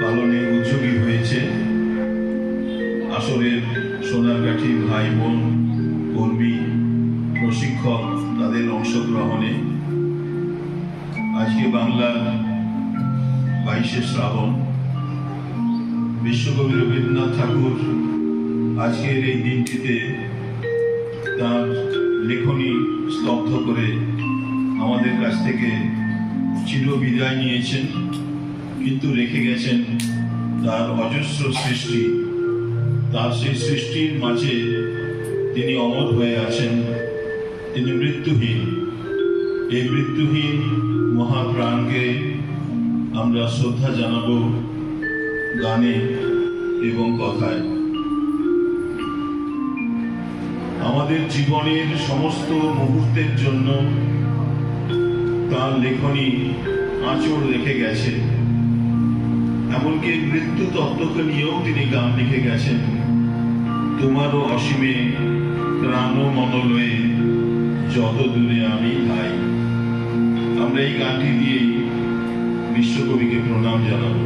পালনে উদ্যোগী হয়েছে। আসরের সোনারগাঠি ভাই বোন, কর্মী, প্রশিক্ষক তাদের অংশগ্রহণে আজকে বাংলার বাইশে শ্রাবণ। বিশ্বকবি রবীন্দ্রনাথ ঠাকুর আজকের এই দিনটিতে তার লেখনী স্তব্ধ করে আমাদের কাছ থেকে চির বিদায় নিয়েছেন। কিন্তু রেখে গেছেন তার অজস্র সৃষ্টি। তার সেই সৃষ্টির মাঝে তিনি অমর হয়ে আছেন। তিনি মৃত্যুহীন। এই মৃত্যুহীন মহাপ্রাণকে আমরা শ্রদ্ধা জানাব গানে এবং কথায়। আমাদের জীবনের সমস্ত মুহূর্তের জন্য তার লেখনী আঁচড় রেখে গেছে। এমনকি মৃত্যু তত্ত্বকে নিয়েও তিনি গান লিখে গেছেন। তোমারও অসীমে প্রাণ মনলয়ে যত দূরে আমি ভাই আমরা এই গানটি দিয়ে বিশ্বকবিকে প্রণাম জানাব।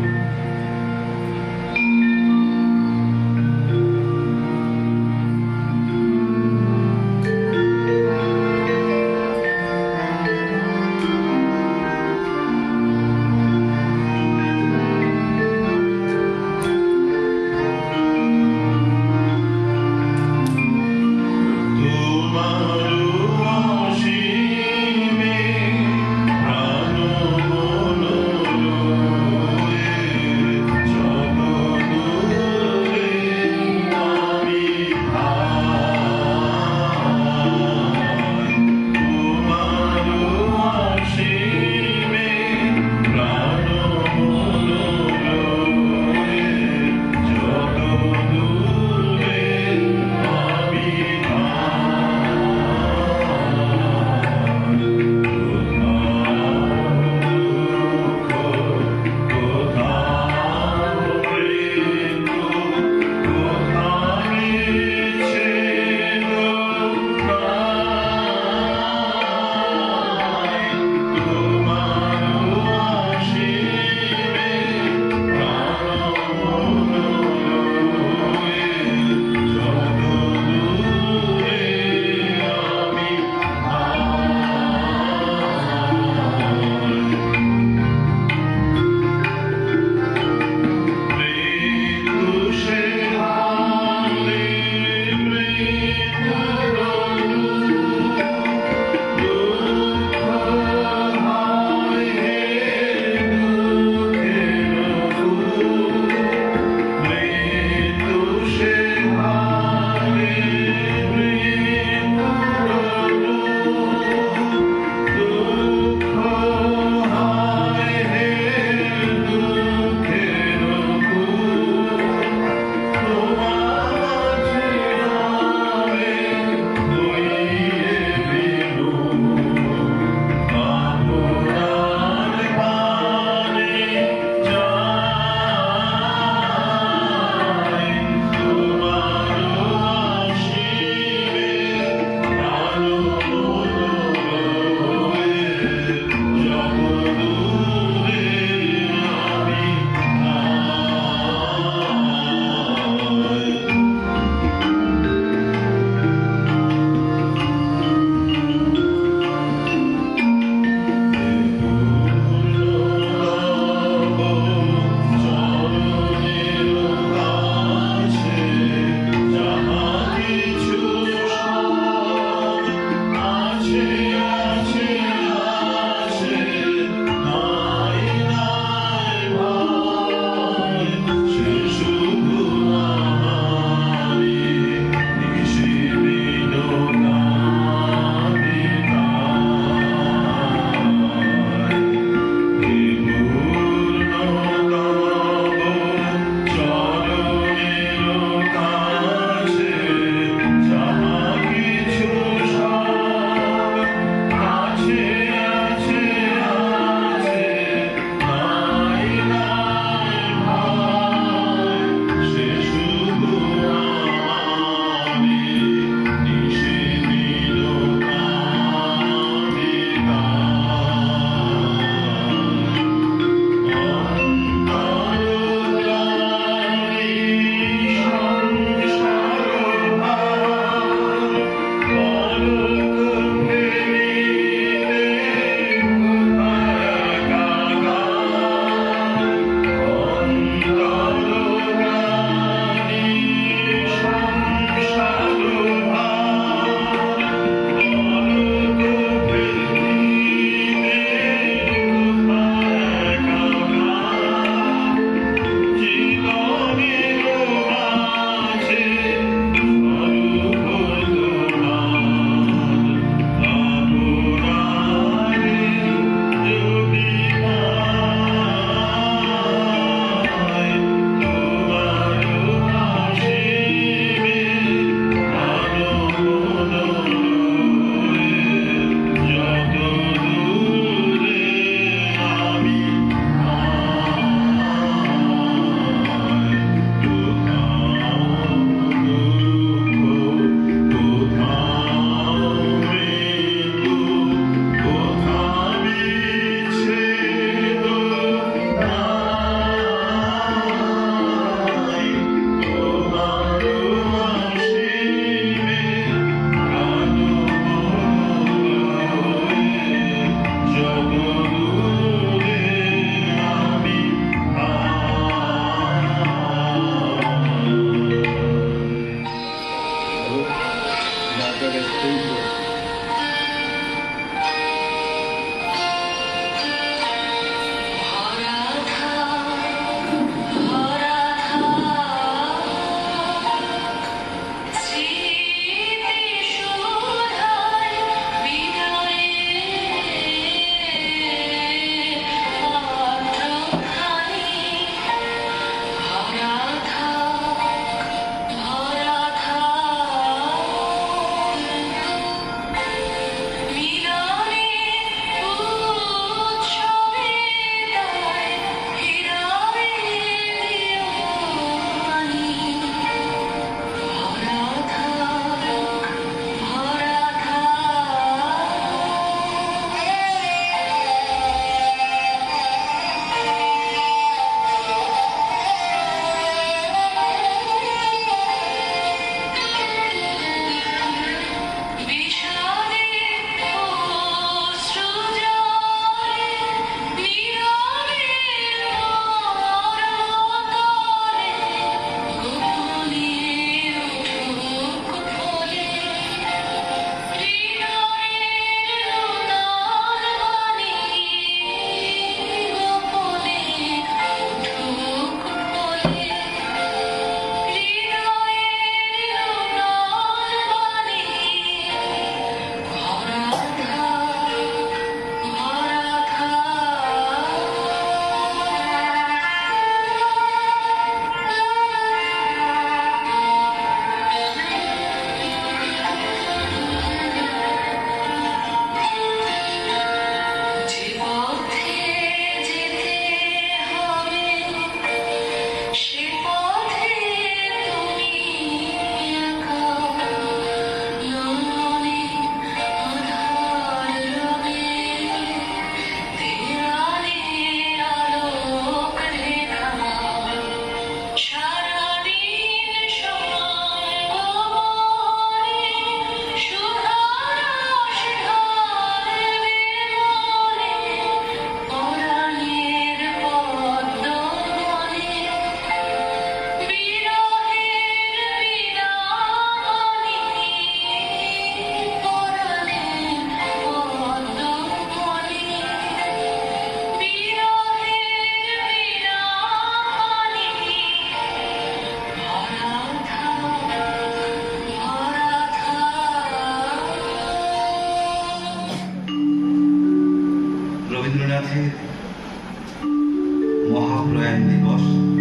Pablo es mi voz.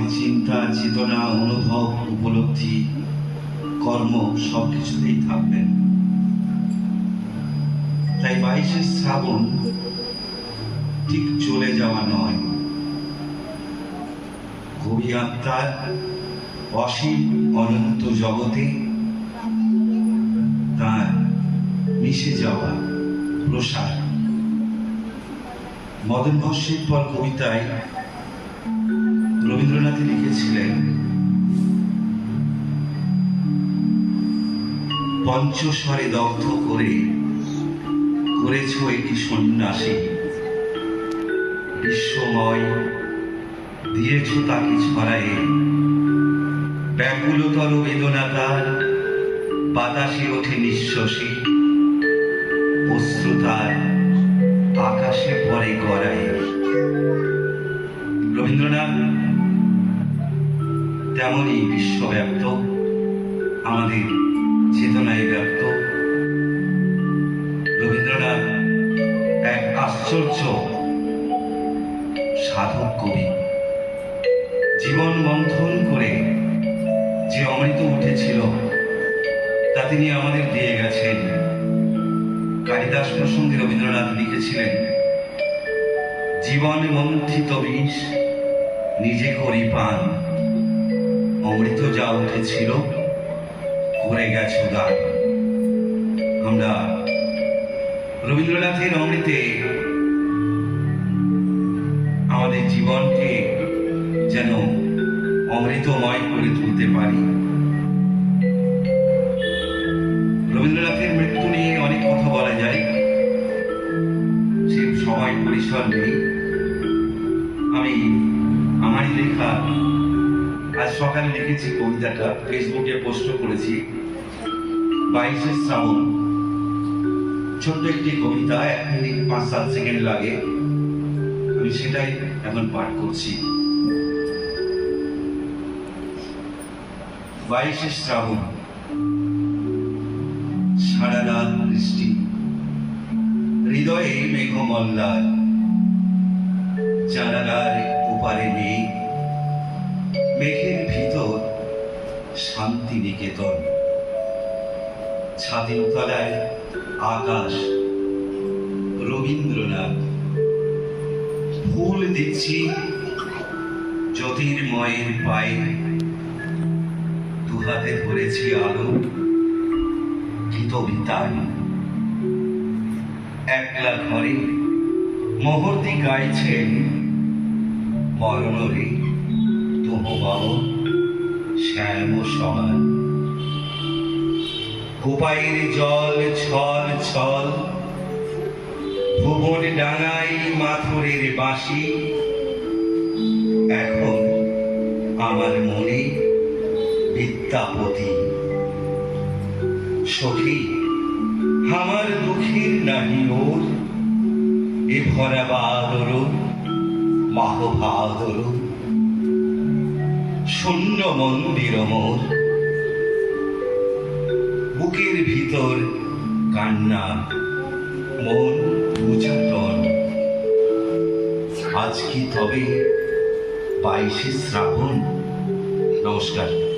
আমাদের চিন্তা, চেতনা, অনুভব, উপলব্ধি, কর্ম সব কিছুতেই থাকবেন। তাই বাইশে শ্রাবণ ঠিক চলে যাওয়া নয়। কবি আত্মার অসীম অনন্ত জগতে তার মিশে যাওয়া প্রসার। মদন ভস্যের পর কবিতায় রবীন্দ্রনাথ লিখেছিলেন, পঞ্চস্বরে দগ্ধ করে করেছ একটি সন্ন্যাসী। বিশ্বময়, দিয়েছ তাকে ছড়ায়ে। ব্যাকুলতর বেদনা তার বাতাসে ওঠে নিঃশ্বাসী, অশ্রুতার আকাশে পরে গড়ায়। রবীন্দ্রনাথ তেমনই বিশ্বব্যাপ্ত, আমাদের চেতনায় ব্যক্ত রবীন্দ্রনাথ এক আশ্চর্য সাধক কবি। জীবন মন্থন করে যে অমৃত উঠেছিল, তা তিনি আমাদের দিয়ে গেছেন। কালিদাস প্রসঙ্গে রবীন্দ্রনাথ লিখেছিলেন, জীবন মন্থিত বিষ, নিজে করি পান। অমৃত যা উঠেছিল করে গেছে দান আমরা রবীন্দ্রনাথের অমৃতে আমাদের জীবনকে যেন অমৃতময় করে তুলতে পারি। রবীন্দ্রনাথের মৃত্যু নিয়ে অনেক কথা বলা যায়। সে সময় পরিসর নেই। আমি, আমারই লেখা আজ সকালে লিখেছি কবিতাটা, ফেসবুকে পোস্ট করেছি। বাইশে শ্রাবণ। ছোট্ট একটি কবিতা, এক মিনিট পাঁচ সাত সেকেন্ড লাগে। আমি সেটাই এখন পাঠ করছি। বাইশে শ্রাবণ। সারা রাত বৃষ্টি। হৃদয়ে মেঘমল্লার। জানালার ওপারে নেই মেঘের ভিতর শান্তি নিকেতন ছাদের তলায় আকাশ, রবীন্দ্রনাথ। ফুল দিচ্ছি জ্যোতির্ময়ের পায়ে। দুহাতে ধরেছি আলো, গীতবিতান। একলা ঘরে মহর্তি গাইছেন মরণরে তোহ বাব শ্যাম সমান। কোপাইয়ের জল, ছল ছল, ভুবন ডাঙাই মাথুরের বাঁশি। এখন আমার মনে বিদ্যাপতি। সখী, আমার দুঃখের নাহি ওর এ ভরা বাদর মাহভাদর শূন্য মন্দির মোর। বুকের ভিতর কান্না মন উচাতন আজ কি তবে বাইশে শ্রাবণ? নমস্কার।